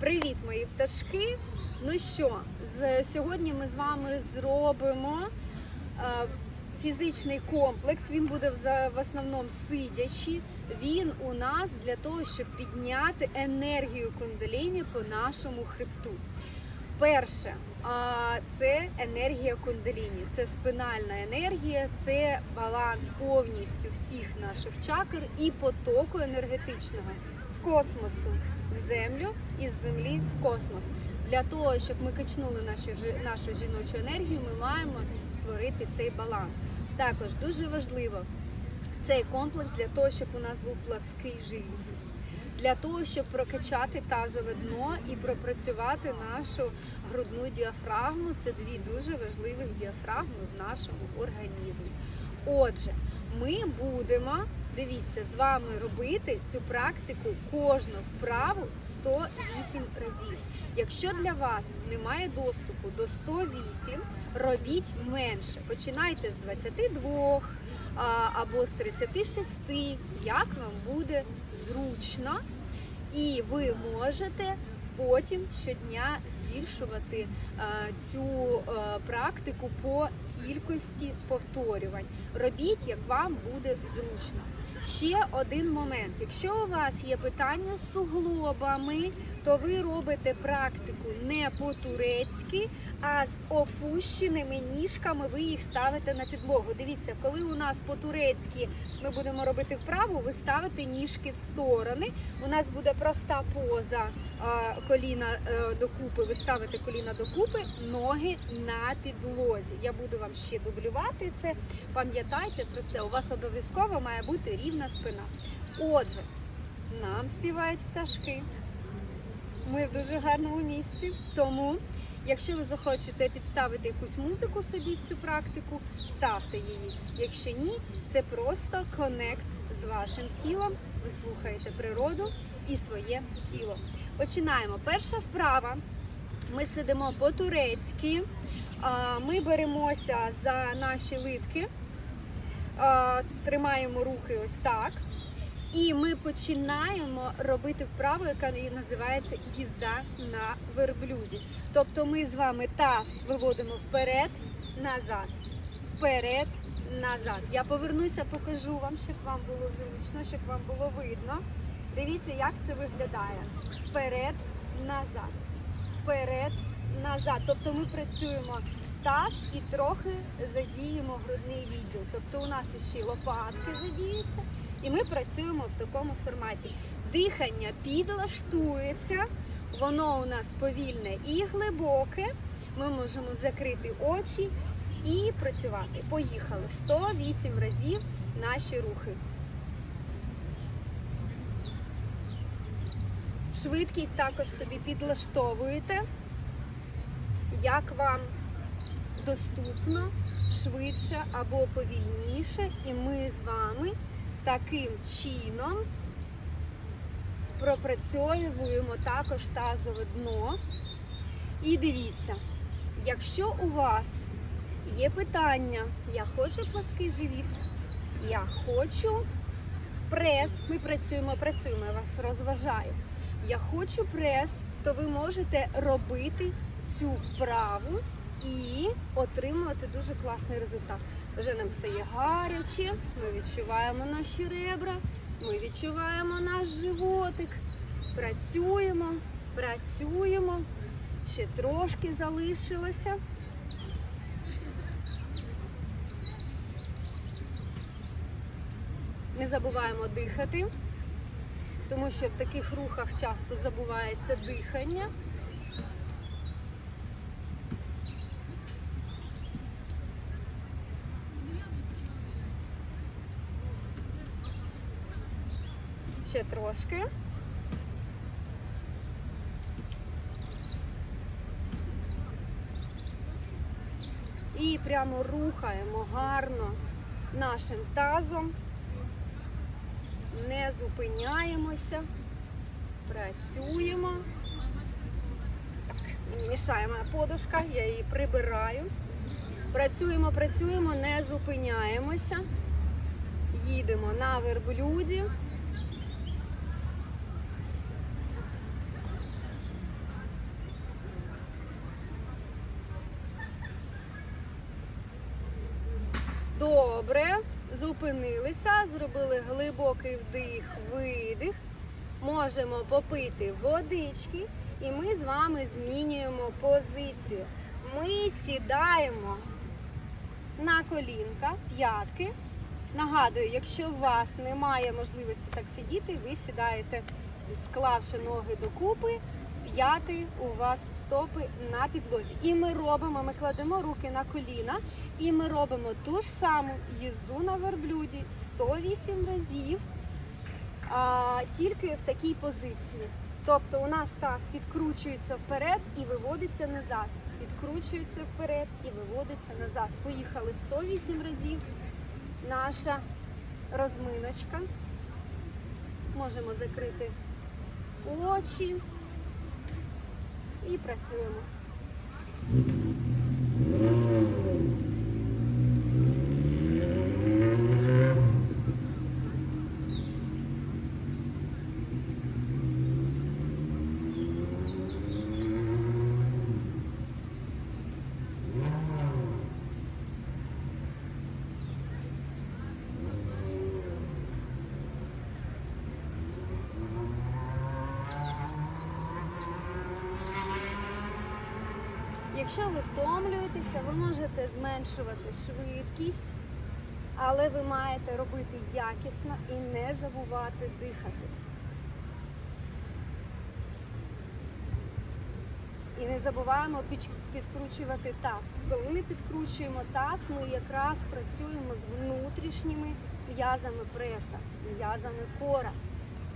Привіт, мої пташки! Ну що, сьогодні ми з вами зробимо е, фізичний комплекс. Він буде в, основному сидячий. Він у нас для того, щоб підняти енергію кундаліні по нашому хребту. Перше, це енергія кундаліні, це спинальна енергія, це баланс повністю всіх наших чакр і потоку енергетичного з космосу в землю і з землі в космос. Для того, щоб ми качнули нашу, нашу жіночу енергію, ми маємо створити цей баланс. Також дуже важливо цей комплекс для того, щоб у нас був плаский живіт. Для того, щоб прокачати тазове дно і пропрацювати нашу грудну діафрагму, це дві дуже важливих діафрагми в нашому організмі. Отже, ми будемо, дивіться, з вами робити цю практику кожну вправу 108 разів. Якщо для вас немає доступу до 108, робіть менше. Починайте з 22 або з 36, як вам буде зручно, і ви можете потім щодня збільшувати е, цю е, практику по кількості повторювань. Робіть, як вам буде зручно. Ще один момент. Якщо у вас є питання з суглобами, то ви робите практику не по-турецьки, а з опущеними ніжками ви їх ставите на підлогу. Дивіться, коли у нас по-турецьки ми будемо робити вправу, ви ставите ніжки в сторони. У нас буде проста поза коліна е, докупи. Ви ставите коліна докупи, ноги на підлозі. Я буду вам ще дублювати це. Пам'ятайте про це. У вас обов'язково має бути рівна спина. Отже, нам співають пташки. Ми в дуже гарному місці. Тому, якщо ви захочете підставити якусь музику собі в цю практику, ставте її. Якщо ні, це просто конект з вашим тілом. Ви слухаєте природу і своє тіло. Починаємо. Перша вправа. Ми сидимо по-турецьки. Ми беремося за наші литки, тримаємо руки ось так. І ми починаємо робити вправу, яка називається їзда на верблюді. Тобто ми з вами таз виводимо вперед, назад, вперед, назад. Я повернуся, покажу вам, щоб вам було зручно, щоб вам було видно. Дивіться, як це виглядає. Вперед, назад, вперед, назад. Тобто ми працюємо таз і трохи задіємо грудний відділ. Тобто у нас іще лопатки задіються. І ми працюємо в такому форматі. Дихання підлаштується, воно у нас повільне і глибоке. Ми можемо закрити очі і працювати. Поїхали 108 разів наші рухи. Швидкість також собі підлаштовуєте, як вам доступно, швидше або повільніше, і ми з вами таким чином пропрацьовуємо також тазове дно. І дивіться, якщо у вас є питання, я хочу плаский живіт, я хочу прес, ми працюємо, працюємо, я вас розважаю. Я хочу прес, то ви можете робити цю вправу і отримувати дуже класний результат. Вже нам стає гаряче, ми відчуваємо наші ребра, ми відчуваємо наш животик. Працюємо, працюємо. Ще трошки залишилося. Не забуваємо дихати, тому що в таких рухах часто забувається дихання. Ще трошки. І прямо рухаємо гарно нашим тазом. Не зупиняємося. Працюємо. Так, мішає моя подушка, я її прибираю. Працюємо, працюємо, не зупиняємося. Їдемо на верблюді. Добре. Зупинилися, зробили глибокий вдих, видих. Можемо попити водички, і ми з вами змінюємо позицію. Ми сідаємо на колінка, п'ятки. Нагадую, якщо у вас немає можливості так сидіти, ви сідаєте, склавши ноги докупи, п'яти у вас стопи на підлозі. І ми робимо, ми кладемо руки на коліна, і ми робимо ту ж саму їзду на верблюді 108 разів, а, тільки в такій позиції. Тобто у нас таз підкручується вперед і виводиться назад. Підкручується вперед і виводиться назад. Поїхали 108 разів. Наша розминочка. Можемо закрити очі і працюємо. Якщо ви втомлюєтеся, ви можете зменшувати швидкість, але ви маєте робити якісно і не забувати дихати. І не забуваємо підкручувати таз. Коли ми підкручуємо таз, ми якраз працюємо з внутрішніми м'язами преса, м'язами кора.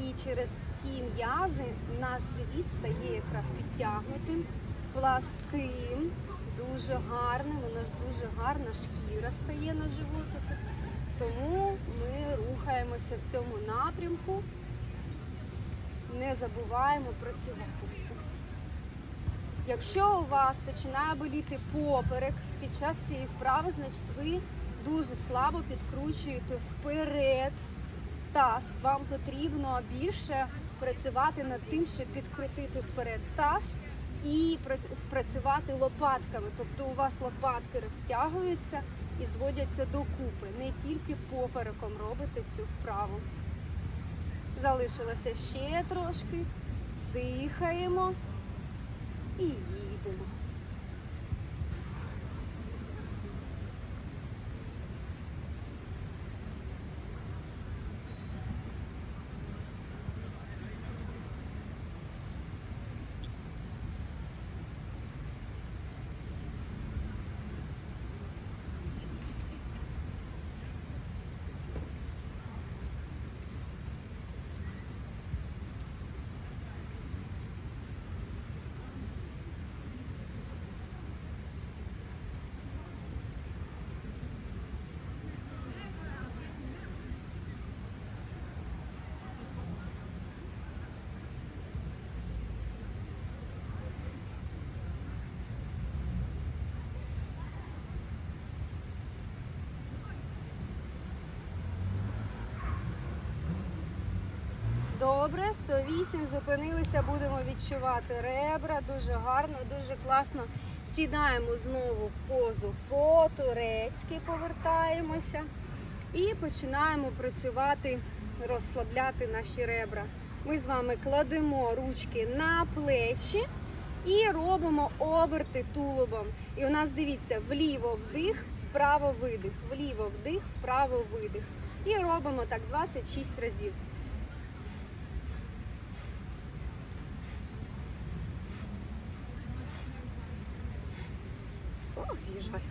І через ці м'язи наш живіт стає якраз підтягнутим, пласким, дуже гарним. У нас дуже гарна шкіра стає на животику. Тому ми рухаємося в цьому напрямку. Не забуваємо працювати з цим. Якщо у вас починає боліти поперек під час цієї вправи, значить ви дуже слабо підкручуєте вперед таз. Вам потрібно більше працювати над тим, щоб підкрутити вперед таз і пра- спрацювати лопатками. Тобто у вас лопатки розтягуються і зводяться докупи. Не тільки попереком робите цю вправу. Залишилося ще трошки. Дихаємо і їдемо. Добре, 108, зупинилися, будемо відчувати ребра. Дуже гарно, дуже класно. Сідаємо знову в позу по-турецьки, повертаємося і починаємо працювати, розслабляти наші ребра. Ми з вами кладемо ручки на плечі і робимо оберти тулубом. І у нас дивіться, вліво вдих, вправо видих, вліво вдих, вправо видих. І робимо так 26 разів. З'їжджаю.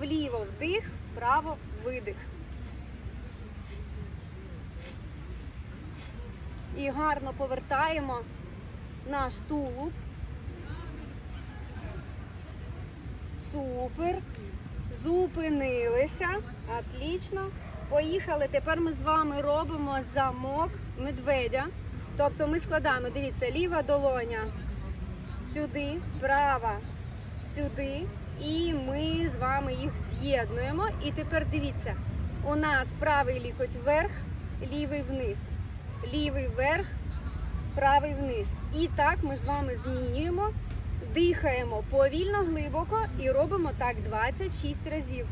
Вліво вдих, вправо видих. І гарно повертаємо наш тулуб. Супер. Зупинилися. Отлично. Поїхали. Тепер ми з вами робимо замок медведя. Тобто ми складаємо, дивіться, ліва долоня сюди, права сюди, І ми з вами їх з'єднуємо. І тепер дивіться, у нас правий лікоть вверх, лівий вниз, лівий вверх, правий вниз. І так ми з вами змінюємо, дихаємо повільно, глибоко і робимо так 26 разів.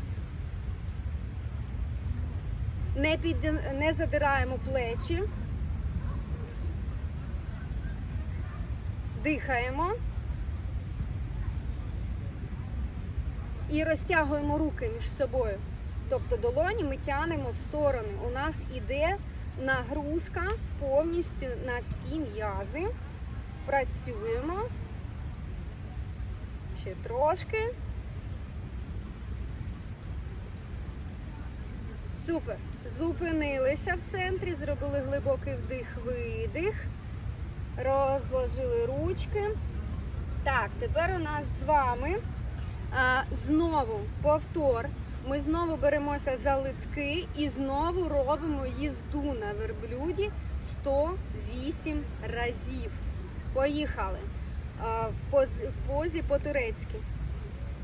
Не, під, не задираємо плечі. Дихаємо. І розтягуємо руки між собою. Тобто долоні ми тянемо в сторони. У нас іде нагрузка повністю на всі м'язи. Працюємо. Ще трошки. Супер. Зупинилися в центрі, зробили глибокий вдих-видих. Розложили ручки. Так, тепер у нас з вами а, знову повтор. Ми знову беремося за литки і знову робимо їзду на верблюді 108 разів. Поїхали. В, поз, в позі по-турецьки.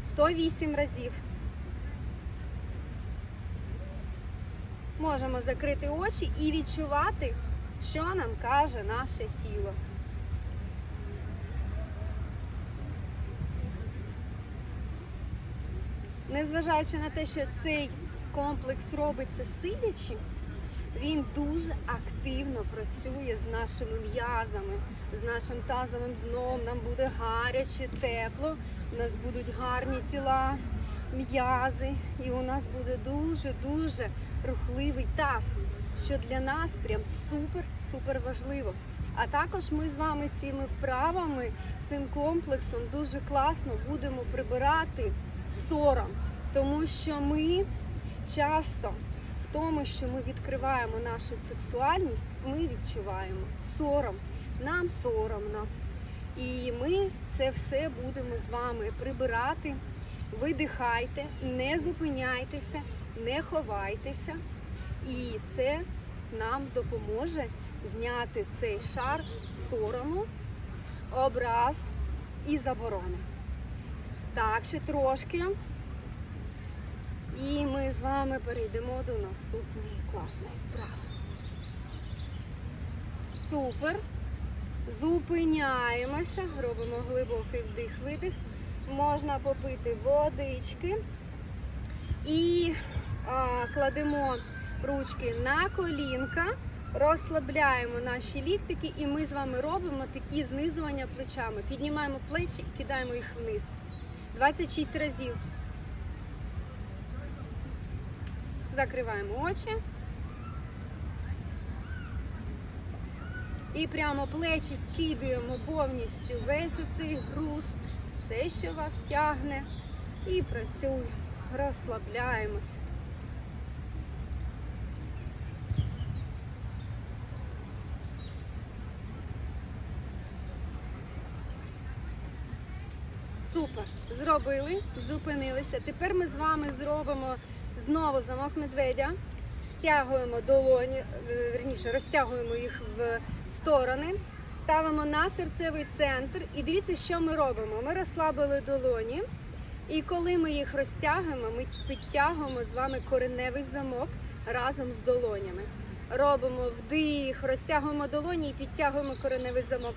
108 разів. Можемо закрити очі і відчувати, що нам каже наше тіло. Незважаючи на те, що цей комплекс робиться сидячи, він дуже активно працює з нашими м'язами, з нашим тазовим дном. Нам буде гаряче, тепло, у нас будуть гарні тіла, м'язи, і у нас буде дуже-дуже рухливий таз, що для нас прям супер-супер важливо. А також ми з вами цими вправами, цим комплексом дуже класно будемо прибирати сором, тому що ми часто тому, що ми відкриваємо нашу сексуальність, ми відчуваємо сором. Нам соромно. І ми це все будемо з вами прибирати. Видихайте, не зупиняйтеся, не ховайтеся. І це нам допоможе зняти цей шар сорому, образ і заборони. Так, ще трошки. І ми з вами перейдемо до наступної класної вправи. Супер. Зупиняємося, робимо глибокий вдих-видих. Можна попити водички. І а, кладемо ручки на колінка, розслабляємо наші ліктики, і ми з вами робимо такі знизування плечами. Піднімаємо плечі і кидаємо їх вниз. 26 разів. Закриваємо очі. І прямо плечі скидуємо повністю весь оцей груз, все, що вас тягне. І працюємо, розслабляємося. Супер. Зробили, зупинилися. Тепер ми з вами зробимо знову замок медведя. Стягуємо долоні, е, верніше, розтягуємо їх в сторони, ставимо на серцевий центр. І дивіться, що ми робимо. Ми розслабили долоні. І коли ми їх розтягуємо, ми підтягуємо з вами кореневий замок разом з долонями. Робимо вдих, розтягуємо долоні і підтягуємо кореневий замок.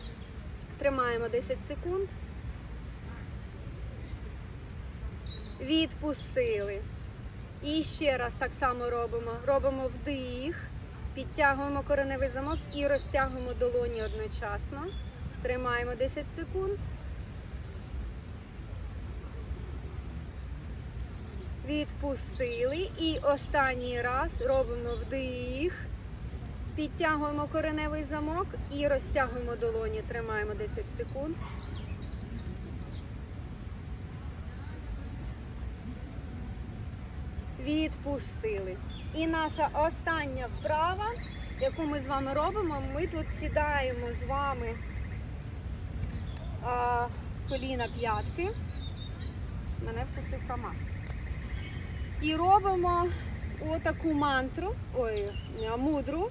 Тримаємо 10 секунд. Відпустили. І ще раз так само робимо. Робимо вдих, підтягуємо кореневий замок і розтягуємо долоні одночасно. Тримаємо 10 секунд. Відпустили. І останній раз робимо вдих. Підтягуємо кореневий замок і розтягуємо долоні. Тримаємо 10 секунд. Відпустили. І наша остання вправа, яку ми з вами робимо, ми тут сідаємо з вами а, коліна п'ятки. Мене вкусив комар. І робимо отаку мантру, ой, мудру.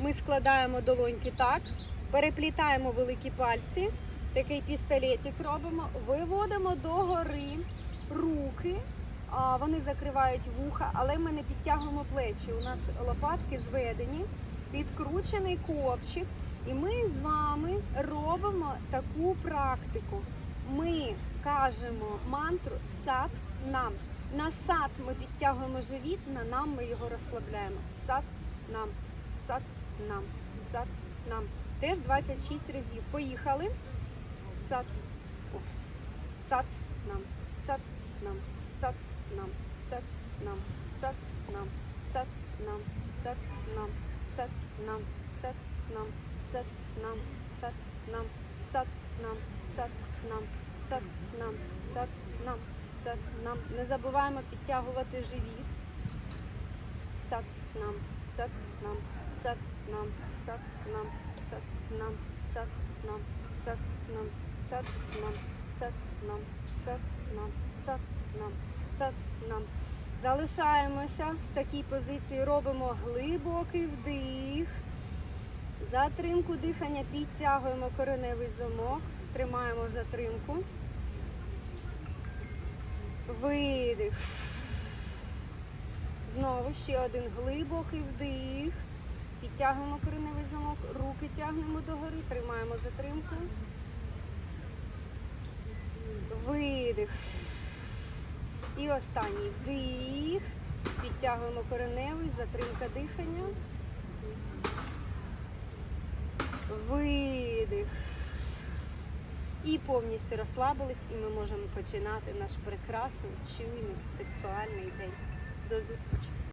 Ми складаємо долоньки так, переплітаємо великі пальці, такий пістолетик робимо, виводимо догори руки. Вони закривають вуха, але ми не підтягуємо плечі. У нас лопатки зведені, підкручений копчик. І ми з вами робимо таку практику. Ми кажемо мантру сат нам. На сат ми підтягуємо живіт, на нам ми його розслабляємо. Сат нам, сат нам, сат нам. Теж 26 разів. Поїхали. Сат. О. Сат нам, сат нам, нам, сат нам, сат нам, сат нам, сат нам, сат нам, сат нам, сат нам, сат нам, сат нам, сат нам, сат нам, сат нам, сат нам. Не забуваємо підтягувати живіт. Сат нам, сат нам, сат нам, сат нам, сат нам, сат нам, сат нам, сат нам, сат нам, сат нам, сат нам, сат нам. Залишаємося в такій позиції, робимо глибокий вдих. Затримку дихання підтягуємо кореневий замок, тримаємо затримку. Видих. Знову ще один глибокий вдих. Підтягуємо кореневий замок, руки тягнемо догори, тримаємо затримку. Видих. І останній вдих. Підтягуємо кореневий, затримка дихання. Видих. І повністю розслабились, і ми можемо починати наш прекрасний, чуйний, сексуальний день. До зустрічі!